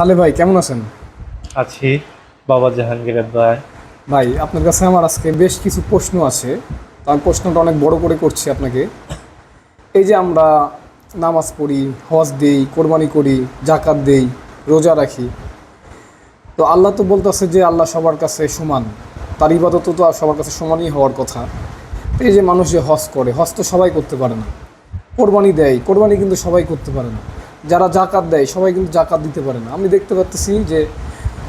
সালে ভাই কেমন আছেন? আছি বাবা জাহাঙ্গীরের দয়ায়। ভাই আপনার কাছে আমার আজকে বেশ কিছু প্রশ্ন আছে। তো আমি প্রশ্নটা অনেক বড় করে করছি আপনাকে। এই যে আমরা নামাজ পড়ি হজ দেই কোরবানি করি জাকাত দেই রোজা রাখি তো আল্লাহ তো বলতেছে যে আল্লাহ সবার কাছে সমান। তার ইবাদত তো আর সবার কাছে সমানই হওয়ার কথা। তো এই যে মানুষ যে হজ করে হজ তো সবাই করতে পারে না। কোরবানি দেয় কোরবানি কিন্তু সবাই করতে পারে না। যারা জাকাত দেয়, সবাই কিন্তু জাকাত দিতে পারে না। আমি দেখতে পাচ্ছি যে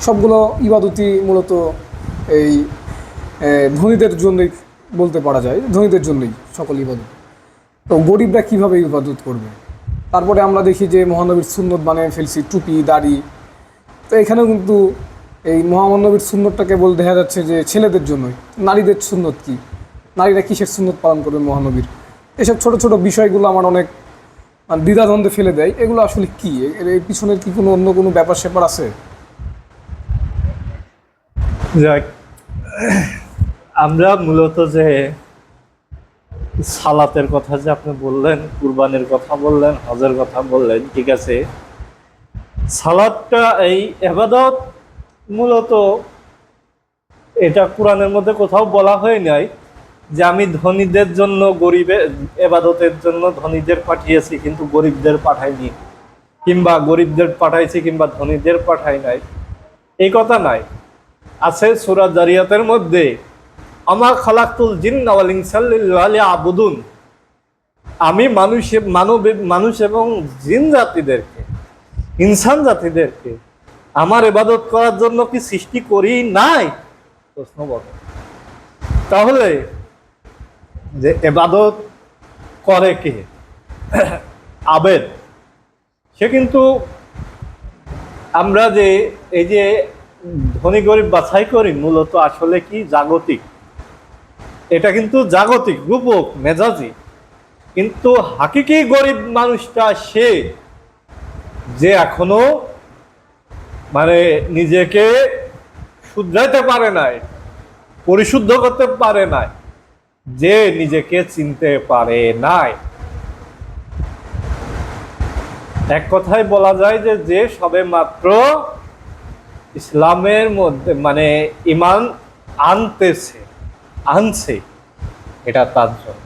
সবগুলো ইবাদতি মূলত এই ধনীদের জন্যই বলতে পারা যায়, ধনীদের জন্যই সকল ইবাদত। তো গরিবরা কীভাবে ইবাদত করবে? তারপরে আমরা দেখি যে মহানবীর সুন্নত বানিয়ে ফেলছি, টুপি, দাড়ি। তো এখানেও কিন্তু এই মহামানবীর সুন্নতটাকে বল দেখা যাচ্ছে যে ছেলেদের জন্যই। নারীদের সুন্নত কি? নারীরা কিসের সুন্নত পালন করবে মহানবীর? এসব ছোট ছোট বিষয়গুলো আমার অনেক দ্বিধাদ্বন্দ্বে ফেলে দেয়, এগুলো আসলে কি? এর পিছনের কি কোনো অন্য কোনো ব্যাপার স্যাপার আছে? যাক, আমরা মূলত যে সালাতের কথা যে আপনি বললেন, কুরবানির কথা বললেন, হজের কথা বললেন, ঠিক আছে। সালাদটা এই এবাদত মূলত এটা কোরআনের মধ্যে কোথাও বলা হয় নাই। যে আমি ধনীদের জন্য গরিবের এবাদতের জন্য ধনীদের পাঠিয়েছি, কিন্তু গরিবদের পাঠাইনি। কিংবা গরিবদের পাঠাইছি, কিংবা ধনীদের পাঠাই নাই। এই কথা নাই। আছে সুরা জারিয়াতের মধ্যে আমার খালাকুল জিন আবুদুন। আমি মানুষ, মানব, মানুষ এবং জিন জাতিদেরকে, ইনসান জাতিদেরকে আমার এবাদত করার জন্য কি সৃষ্টি করি নাই? প্রশ্ন বল তাহলে যে এবাদত করে কে? আবেদ। সে কিন্তু আমরা যে এই যে ধনী গরিব বাছাই করি, মূলত আসলে কি? জাগতিক। এটা কিন্তু জাগতিক, রূপক, মেজাজি। কিন্তু হাকিকি গরিব মানুষটা সে যে এখনও মানে নিজেকে শুধরাইতে পারে নাই, পরিশুদ্ধ করতে পারে নাই যে নিজেকে চিনতে পারে নাই। এক কথায় বলা যায় যে যে সবে মাত্র ইসলামের মধ্যে মানে ইমান আনতেছে, আনছে, এটা তার জন্য।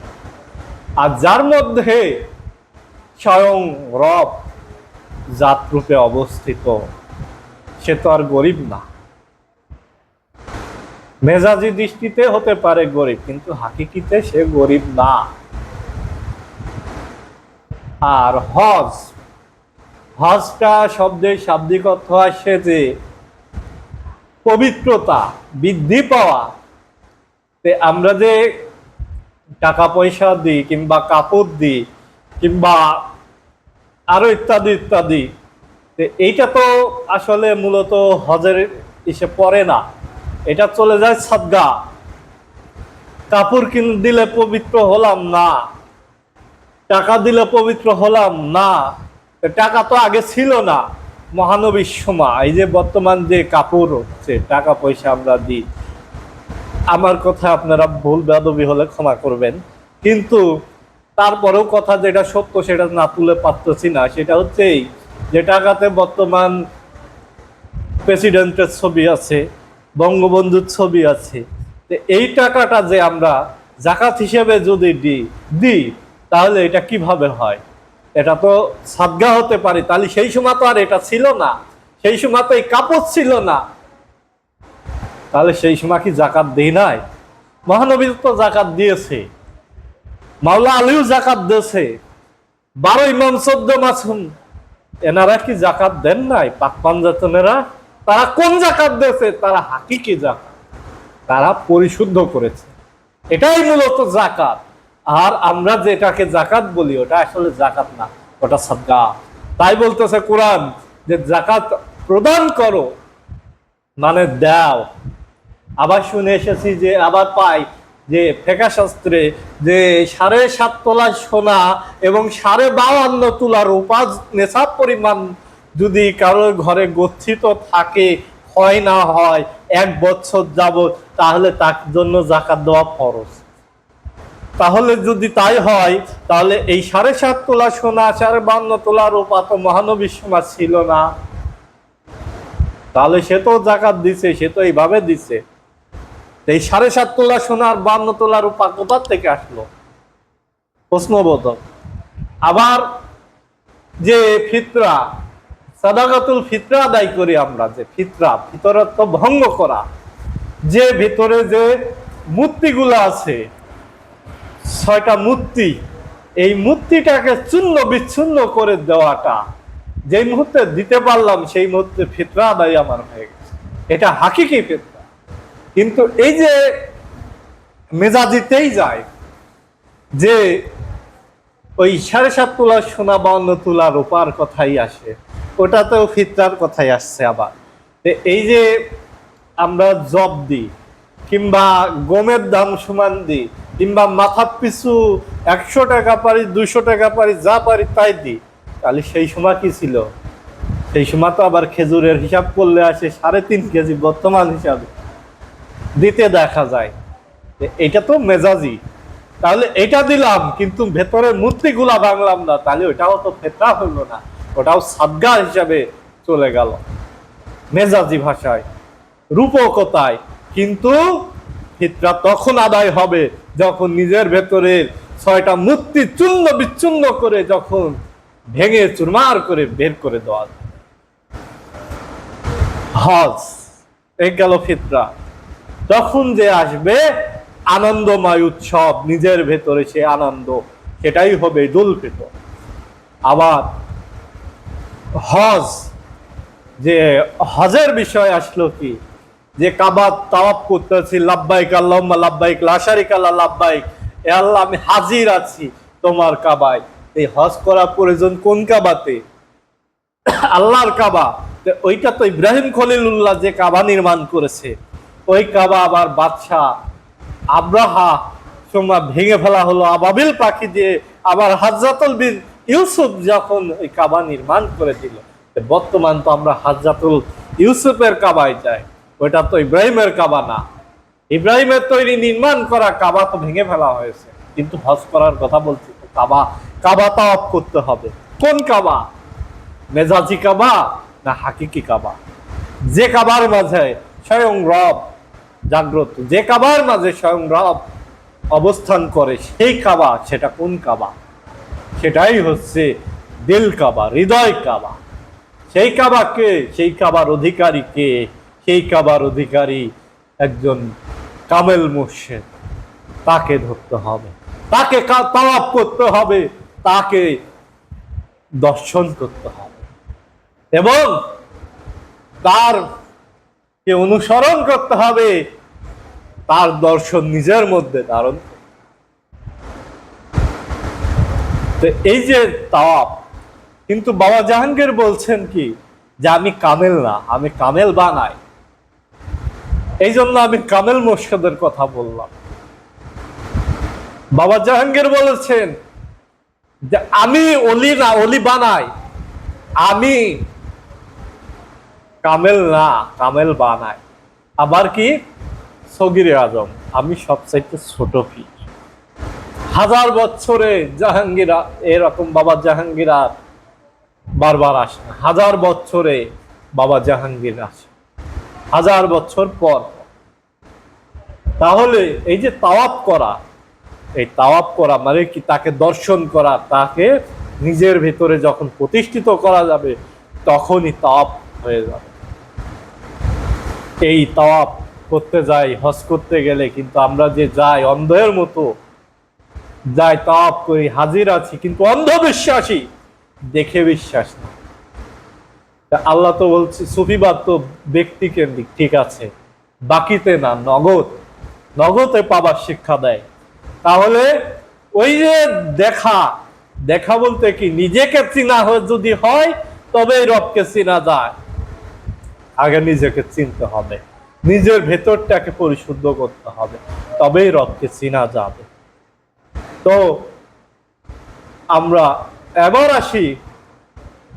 আর যার মধ্যে স্বয়ং রব জাতরূপে অবস্থিত, সে তো আর গরিব না। মেজাজি দৃষ্টিতে হতে পারে গরিব, কিন্তু হাকিকিতে সে গরিব না। আর হজ, হজটা শব্দের শাব্দিক অর্থ আসে যে পবিত্রতা, বৃদ্ধি পাওয়া। তে আমরা যে টাকা পয়সা দিই কিংবা কাপড় দিই কিংবা আরও ইত্যাদি ইত্যাদি এইটা তো আসলে মূলত হজের এসে পড়ে না। এটা চলে যায় সাদগা। কাপড় কিন দিলে পবিত্র হলাম না। টাকা দিলে পবিত্র হলাম না। টাকা তো আগে ছিল না। মহানবীর সময়, এই যে বর্তমান যে কাপড় হচ্ছে, টাকা পয়সা আমরা দিই। আমার কথা আপনারা ভুল বেদবি হলে ক্ষমা করবেন। কিন্তু তারপরেও কথা যেটা সত্য, সেটা না তুলে পারতেছি না। সেটা হচ্ছে এই যে টাকাতে বর্তমান প্রেসিডেন্টের ছবি আছে বঙ্গবন্ধুর ছবি আছে। এই টাকাটা যে আমরা জাকাত হিসেবে যদি দিই দিই, তাহলে এটা কীভাবে হয়? এটা তো সাদগা হতে পারে। তাহলে সেই সময় তো আর এটা ছিল না। সেই সময় তো এই কাপড় ছিল না। তাহলে সেই সময় কি জাকাত দিই নাই? মহানবী তো জাকাত দিয়েছে। মাওলা আলীও জাকাত দিয়েছে। বারো ইমাম, চোদ্দ মাসুম, এনারা কি জাকাত দেন নাই? পাক পাঞ্জাতনেরা তারা কোন জাকাত দিয়েছে? তারা হাকিকি জাকাত। তারা পরিশুদ্ধ করেছে। এটাই মূলত জাকাত। আর আমরা যেটাকে জাকাত বলি, ওটা আসলে জাকাত না, ওটা সাদগা তাই বলতেছে কোরআন যে জাকাত প্রদান করো মানে দাও। আবার শুনে এসেছি যে, আবার পাই যে ফেকা শাস্ত্রে যে সাড়ে সাত তোলা সোনা এবং সাড়ে বাউান্ন তোলা রূপা নেশাব পরিমাণ যদি কারোর ঘরে গচ্ছিত থাকে হয় না হয়, এক বছর যাবত তাহলে তার জন্য জাকাত দেওয়া ফরজ। তাহলে যদি তাই হয়, তাহলে এই সাড়ে সাত তোলা সোনা, সাড়ে বান্ন তোলা রূপা তো মহানবীর সময় ছিল না। তাহলে সে তো জাকাত দিছে, সে তো এইভাবে দিছে। এই সাড়ে সাত তোলা সোনার বান্ন তোলা রূপা কোথার থেকে আসলো? প্রশ্নবোধক। আবার যে ফিতরা সাদাকাতুল ফিতরা আদায় করি আমরা যে ফিতরা ফিতরত্ব ভঙ্গ করা। যে ভিতরে যে মূর্তিগুলো আছে, ছয়টা মূর্তি, এই মূর্তিটাকে চূর্ণ বিচ্ছিন্ন করে দেওয়াটা, যেই মুহূর্তে দিতে পারলাম সেই মুহূর্তে ফিতরা আদায় আমার হয়ে গেছে। এটা হাকিকি ফিতরা। কিন্তু এই যে মেজাজিতেই যায় যে ওই সাড়ে সাত তোলা সোনা বাউন্ন তোলা রূপার কথাই আসে। ওটাতেও ফিতরার কথাই আসছে আবার। এই যে আমরা জব দিই, কিংবা গমের দাম সমান দিই, কিংবা মাথা পিছু একশো টাকা পারি দুশো টাকা পারি, যা পারি তাই দিই, তাহলে সেই সময় কি ছিল? সেই সময় তো আবার খেজুরের হিসাব করলে আসে সাড়ে তিন কেজি বর্তমান হিসাবে। দিতে দেখা যায়। এটা তো মেজাজি। তাহলে এটা দিলাম, কিন্তু ভেতরের মূর্তিগুলা ভাঙলাম না। তাহলে ওটাও তো ফেতরা হইল না, ওটাও সাদগা হিসাবে চলে গেল। মেজাজি ভাষায়, রূপকতায়। কিন্তু ফিতরা তখন আদায় হবে যখন নিজের ভেতরের ছয়টা মূর্তি চূর্ণ বিচ্ছিন্ন করে যখন ভেঙে চুরমার করে বের করে দেওয়া। হজ, এই গেল ফিতরা। তখন যে আসবে আনন্দময় উৎসব, নিজের ভেতরে সে আনন্দ, সেটাই হবে ঈদুল ফিতর আবার হজ, যে হজের বিষয় আসলো কি? যে কাবা তাওয়াব করতেছি, লাব্বাইক আল্লাহুম্মা, লাব্বাইক লা শারিকা লা, লাব্বাইক, এ আল্লাহ আমি হাজির আছি তোমার কাবায়। এই হজ করা প্রয়োজন কোন কাবাতে? আল্লাহর কাবা। ওইটা তো ইব্রাহিম খলিলুল্লাহ যে কাবা নির্মাণ করেছে, ওই কাবা আবার বাদশাহ আব্রাহা সময় ভেঙে ফেলা হলো। আবাবিল পাখি দিয়ে আবার হাজরাতুল বিন ইউসুফ যখন ওই কাবা নির্মাণ করে দিল বর্তমান তো আমরা হাজরাতুল ইউসুফের কাবায় যাই। ওইটা তো ইব্রাহিমের কাবা না। ইব্রাহিমের তৈরি নির্মাণ করা কাবা তো ভেঙে ফেলা হয়েছে। কিন্তু হজ করার কথা বলছি তো কাবা কাবা তাওয়াফ করতে হবে। কোন কাবা? মেজাজি কাবা না হাকিকি কাবা? যে কাবার মাঝে স্বয়ং রব জাগ্রত। যে কাবার মাঝে স্বয়ং রব অবস্থান করে, সেই কাবা, সেটা কোন কাবা? সেটাই হচ্ছে দিল কাবা, হৃদয় কাবা। সেই কাবাকে সেই কাবার অধিকারী কে? সেই কাবার অধিকারী একজন কামেল মুর্শেদ। তাকে ধরতে হবে। তাকে তাওয়াপ করতে হবে। তাকে দর্শন করতে হবে। এবং তার কে অনুসরণ করতে হবে? তার দর্শন নিজের মধ্যে ধারণ তো এই যে তাওয়াপ কিন্তু বাবা জাহাঙ্গীর বলছেন কি যে আমি কামেল না, আমি কামেল বানাই। এই জন্য আমি কামেল মোর্শেদের কথা বললাম। বাবা জাহাঙ্গীর বলেছেন যে আমি অলি না, অলি বানাই। আমি কামেল না, কামেল বানাই আবার কি? সগিরে আজম, আমি সবচাইতে ছোট পীর। হাজার বছরে জাহাঙ্গীরা, এরকম বাবা জাহাঙ্গীর আর বারবার আসে না। হাজার বছরে বাবা জাহাঙ্গীর আসে। হাজার বছর পর তাহলে এই যে তাওয়াপ করা, এই তাওয়াপ করা মানে কি? তাকে দর্শন করা, তাকে নিজের ভেতরে যখন প্রতিষ্ঠিত করা যাবে, তখনই তাওয়াপ হয়ে যাবে। এই তাওয়াপ করতে যাই, হজ করতে গেলে কিন্তু আমরা যে যাই, অন্ধের মতো যাই তাওয়াপ করি, হাজির আছি, কিন্তু অন্ধবিশ্বাসী দেখে বিশ্বাস না আল্লাহ তো বলছে, সুফিবাদ তো ব্যক্তি কেন্দ্রিক ঠিক আছে। বাকিতে না, নগদ। নগদে পাবার শিক্ষা দেয়। তাহলে ওই যে দেখা দেখা বলতে কি, নিজেকে চিনা যদি হয়, তবেই রবকে চিনা যায়। আগে নিজেকে চিনতে হবে। নিজের ভেতরটাকে পরিশুদ্ধ করতে হবে। তবেই রবকে চিনা যাবে। তো আমরা এবার আসি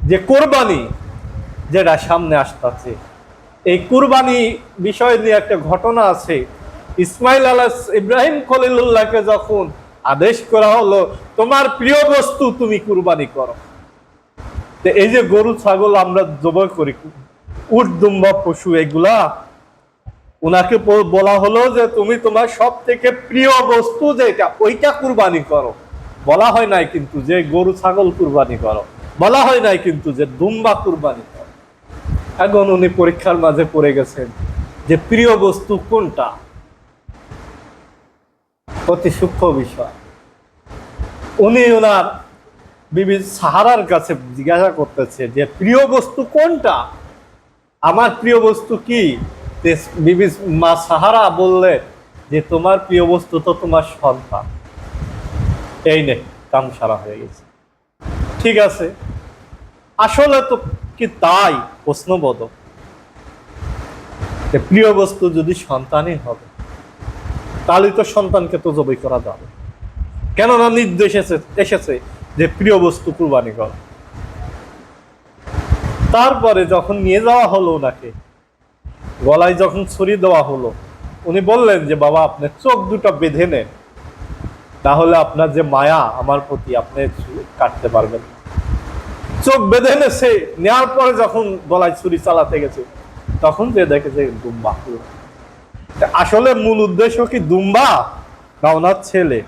যে কোরবানি যেটা সামনে আসতেছে। এই কুরবানি বিষয় নিয়ে একটা ঘটনা আছে। ইসমাইল আলাস ইব্রাহিম খলিলুল্লাহকে যখন আদেশ করা হলো, তোমার প্রিয় বস্তু তুমি কুরবানি করো। তো এই যে গরু, ছাগল আমরা জবাই করি উট দুম্বা পশু এগুলা ওনাকে বলা হলো যে তুমি তোমার সব থেকে প্রিয় বস্তু যেটা, ওইটা কুরবানি করো। বলা হয় নাই কিন্তু যে গরু, ছাগল কুরবানি করো। বলা হয় নাই কিন্তু যে দুম্বা কুরবানি করো। এখন উনি পরীক্ষার মাঝে পড়ে গেছেন যে প্রিয় বস্তু কোনটা? অতি সূক্ষ্ম বিষয়। উনি ওনার বিবি সাহারার কাছে জিজ্ঞাসা করতেছে যে প্রিয় বস্তু কোনটা? আমার প্রিয় বস্তু কি? মা সাহারা বললে যে, তোমার প্রিয় বস্তু তো তোমার সন্তান। এই নে কাম সারা হয়ে গেছে। ঠিক আছে। আসলে তো কি তাই? প্রশ্নবোধ প্রিয় বস্তু যদি সন্তানই হবে, তাহলে তো সন্তানকে তো জবাই করা যাবে। কেননা নির্দেশ এসে- এসেছে যে, প্রিয় বস্তু কুরবানি কর। তারপরে যখন নিয়ে যাওয়া হলো ওনাকে, গলায় যখন ছুরি দেওয়া হলো, উনি বললেন যে, বাবা, আপনি চোখ দুটো বেঁধে নেন তাহলে আপনার যে মায়া আমার প্রতি আপনি কাটতে পারবেন। চোখ বেঁধে নেছে নেওয়ার পরে যখন গলায় ছুরি চালাতে গেছে, তখন যে দেখেছে দুম্বা আসলে মূল উদ্দেশ্য কি দুম্বা না ওনার ছেলে?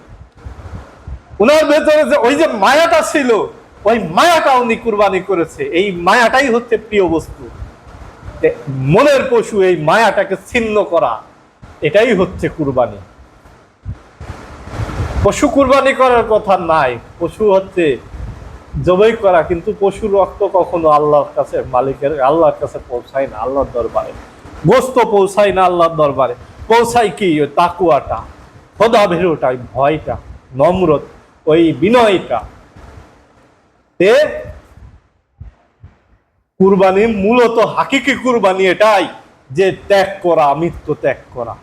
ওনার ভেতরে যে ওই যে মায়াটা ছিল ওই মায়াটা উনি কুরবানি করেছে। এই মায়াটাই হচ্ছে প্রিয় বস্তু। মনের পশু এই মায়াটাকে ছিন্ন করা, এটাই হচ্ছে কুরবানি। পশু কুরবানি করার কথা নাই। পশু হচ্ছে জবাই করা, কিন্তু পশুর রক্ত কখনো আল্লাহর কাছে মালিকের, আল্লাহর কাছে পৌঁছায় না, আল্লাহর দরবারে। গোস্ত পৌঁছায় না আল্লাহর দরবারে। পৌঁছায় কি? ওই তাকুয়াটা খোদা ভেরোটা ভয়টা, নম্রত, ওই বিনয়টা। তে কুরবানি মূলত হাকিকি কুরবানি এটাই যে ত্যাগ করা, মৃত্যু ত্যাগ করা,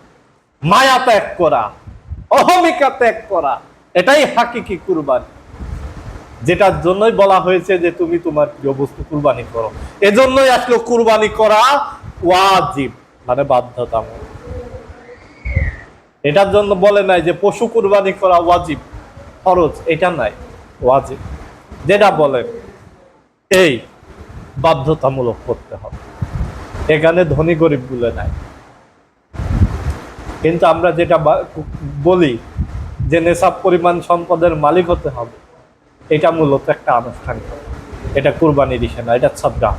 মায়া ত্যাগ করা, অহমিকা ত্যাগ করা, এটাই হাকিকি কুরবানি। যেটার জন্যই বলা হয়েছে যে তুমি তোমার প্রিয় বস্তু কুরবানি করো। এজন্যই আসলে কুরবানি করা ওয়াজিব মানে বাধ্যতামূলক। এটার জন্য বলে নাই যে পশু কুরবানি করা ওয়াজিব, ফরজ, এটা নাই, ওয়াজিব। যেটা বলেন এই বাধ্যতামূলক করতে হবে। এখানে ধনী গরিব বলে নাই। কিন্তু আমরা যেটা বলি যে নেশাব পরিমাণ সম্পদের মালিক হতে হবে, এটা মূলত একটা আনুষ্ঠানিক। এটা কুরবানির ইসে না, এটা ছাবডা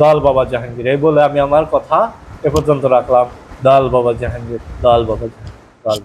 দয়াল বাবা জাহাঙ্গীর, এই বলে আমি আমার কথা এ পর্যন্ত রাখলাম। দয়াল বাবা জাহাঙ্গীর দয়াল বাবা জাহাঙ্গীর দয়াল